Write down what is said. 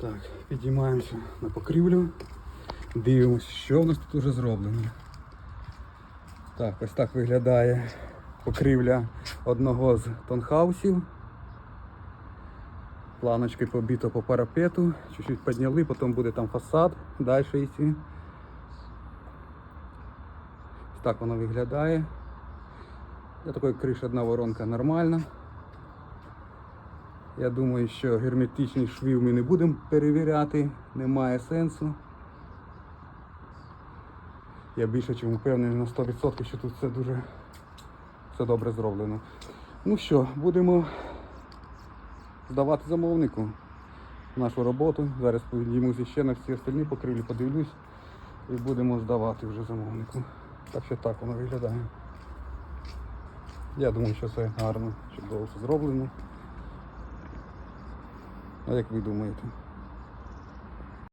Так, підіймаємося на покрівлю. Дивимося, що в нас тут вже зроблено. Так, ось так виглядає покрівля одного з тонхаусів. Планочки побито по парапету, чуть-чуть підняли, потім буде там фасад далі йти. Ось так воно виглядає. Для такої криші одна воронка нормальна. Я думаю, що герметичні швів ми не будемо перевіряти, немає сенсу. Я більше чим впевнений на 100%, що тут все дуже все добре зроблено. Ну що, будемо здавати замовнику нашу роботу. Зараз подивимося ще на всі остальні покрівлі, подивлюсь і будемо здавати вже замовнику. Так що так воно виглядає. Я думаю, що все гарно, чудово все зроблено. А як ви думаєте?